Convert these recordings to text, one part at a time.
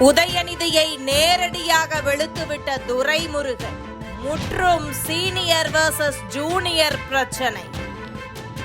உதயநிதியை நேரடியாக வெளுத்துவிட்ட துரைமுருகன் முற்றும் சீனியர் வர்சஸ் ஜூனியர் பிரச்சனை.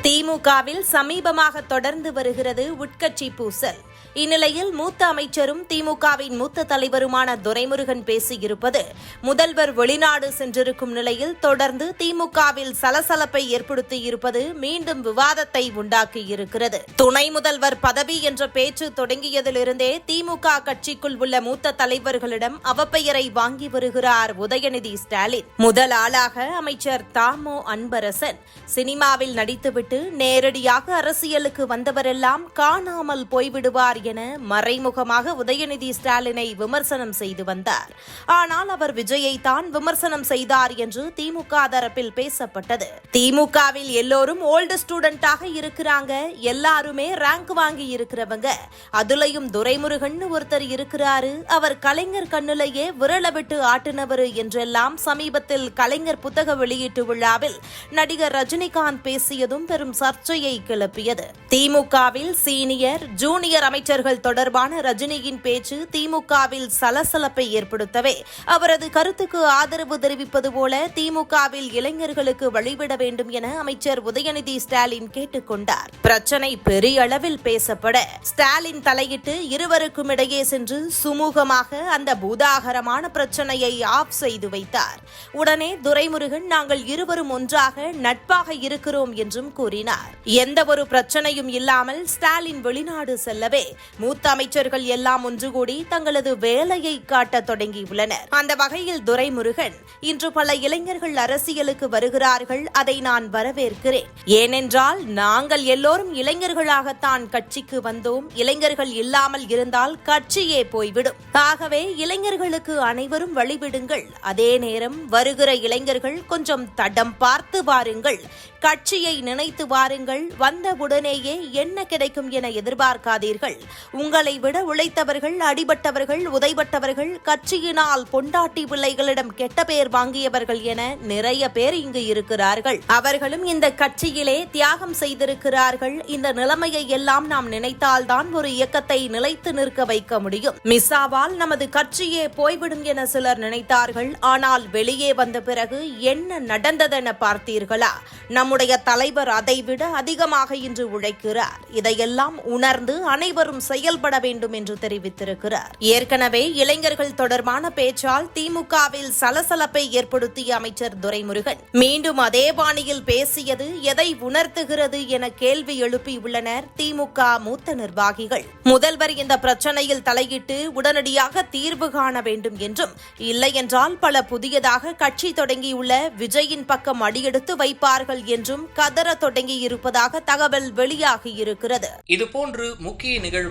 திமுகவில் சமீபமாக தொடர்ந்து வருகிறது உட்கட்சி பூசல். இந்நிலையில் மூத்த அமைச்சரும் திமுகவின் மூத்த தலைவருமான துரைமுருகன் பேசியிருப்பது முதல்வர் வெளிநாடு சென்றிருக்கும் நிலையில் தொடர்ந்து திமுகவில் சலசலப்பை ஏற்படுத்தியிருப்பது மீண்டும் விவாதத்தை உண்டாக்கியிருக்கிறது. துணை முதல்வர் பதவி என்ற பேச்சு தொடங்கியதிலிருந்தே திமுக கட்சிக்குள் உள்ள மூத்த தலைவர்களிடம் அவப்பெயரை வாங்கி வருகிறார் உதயநிதி ஸ்டாலின். முதல் ஆளாக அமைச்சர் தாமோ அன்பரசன். சினிமாவில் நடித்துவிட்டு நேரடியாக அரசியலுக்கு வந்தவரெல்லாம் காணாமல் போய்விடுவார் என மறைமுகமாக உதயநிதி ஸ்டாலினை விமர்சனம் செய்து வந்தார். ஆனால் அவர் விஜயை தான் விமர்சனம் செய்தார் என்று திமுக தரப்பில் பேசப்பட்டது. திமுகவில் எல்லோரும் ஓல்டு ஸ்டூடெண்டாக இருக்கிறாங்க. எல்லாருமே ரேங்க் வாங்கி இருக்கிறவங்க. அதுலயும் துரைமுருகன் ஒருத்தர் இருக்கிறாரு. அவர் கலைஞர் கண்ணிலேயே விரல விட்டு ஆட்டினவர் என்றெல்லாம் சமீபத்தில் கலைஞர் புத்தக வெளியீட்டு விழாவில் நடிகர் ரஜினிகாந்த் பேசியதும் பெரும் சர்ச்சையை கிளப்பியது. திமுகவில் சீனியர் ஜூனியர் அமைச்சர் அமைச்சர்கள் தொடர்பான ரஜினியின் பேச்சு திமுகவில் சலசலப்பை ஏற்படுத்தவே அவரது கருத்துக்கு ஆதரவு தெரிவிப்பது போல திமுகவில் இளைஞர்களுக்கு வழிவிட வேண்டும் என அமைச்சர் உதயநிதி ஸ்டாலின் கேட்டுக்கொண்டார் பிரச்சனை பெரிய அளவில் பேசப்பட ஸ்டாலின் தலையிட்டு இருவருக்கும் இடையே சென்று சுமூகமாக அந்த பூதாகரமான பிரச்சனையை ஆஃப் செய்து வைத்தார். உடனே துரைமுருகன் நாங்கள் இருவரும் ஒன்றாக நட்பாக இருக்கிறோம் என்றும் கூறினார். எந்த ஒரு பிரச்சனையும் இல்லாமல் ஸ்டாலின் வெளிநாடு செல்லவே மூத்த அமைச்சர்கள் எல்லாம் ஒன்று கூடி தங்களது வேலையை காட்ட தொடங்கியுள்ளனர். அந்த வகையில் துரைமுருகன் இன்று பல இளைஞர்கள் அரசியலுக்கு வருகிறார்கள் அதை நான் வரவேற்கிறேன். ஏனென்றால் நாங்கள் எல்லோரும் இளைஞர்களாகத்தான் கட்சிக்கு வந்தோம். இளைஞர்கள் இல்லாமல் இருந்தால் கட்சியே போய்விடும். ஆகவே இளைஞர்களுக்கு அனைவரும் வழிவிடுங்கள். அதே நேரம் வருகிற இளைஞர்கள் கொஞ்சம் தடம் பார்த்து வாருங்கள். கட்சியை நினைத்து வாருங்கள். வந்தவுடனேயே என்ன கிடைக்கும் என எதிர்பார்க்காதீர்கள். உங்களை விட உழைத்தவர்கள் அடிபட்டவர்கள் உதைபட்டவர்கள் கட்சியினால் பொண்டாட்டி பிள்ளைகளிடம் கெட்ட பெயர் வாங்கியவர்கள் என நிறைய பேர் இங்கு இருக்கிறார்கள். அவர்களும் இந்த கட்சியிலே தியாகம் செய்திருக்கிறார்கள். இந்த நிலைமையை எல்லாம் நாம் நினைத்தால்தான் ஒரு இயக்கத்தை நிலைத்து நிற்க வைக்க முடியும். மிசாவால் நமது கட்சியே போய்விடும் என சிலர் நினைத்தார்கள். ஆனால் வெளியே வந்த பிறகு என்ன நடந்ததென பார்த்தீர்களா? நம்முடைய தலைவர் அதைவிட அதிகமாக இன்று உழைக்கிறார். இதையெல்லாம் உணர்ந்து அனைவரும் செயல்பட வேண்டும் என்று தெரிவித்திருக்கிறார். ஏற்கனவே இளைஞர்கள் தொடர்பான பேச்சால் திமுகவில் சலசலப்பை ஏற்படுத்திய அமைச்சர் துரைமுருகன் மீண்டும் அதே பாணியில் பேசியது எதை உணர்த்துகிறது என கேள்வி எழுப்பியுள்ளனர் திமுக மூத்த நிர்வாகிகள். முதல்வர் இந்த பிரச்சனையில் தலையிட்டு உடனடியாக தீர்வு காண வேண்டும் என்றும் இல்லையென்றால் பல புதியதாக கட்சி தொடங்கியுள்ள விஜயின் பக்கம் அடியெடுத்து வைப்பார்கள் என்றும் கதற தொடங்கியிருப்பதாக தகவல் வெளியாகியிருக்கிறது. இதுபோன்று முக்கிய நிகழ்வு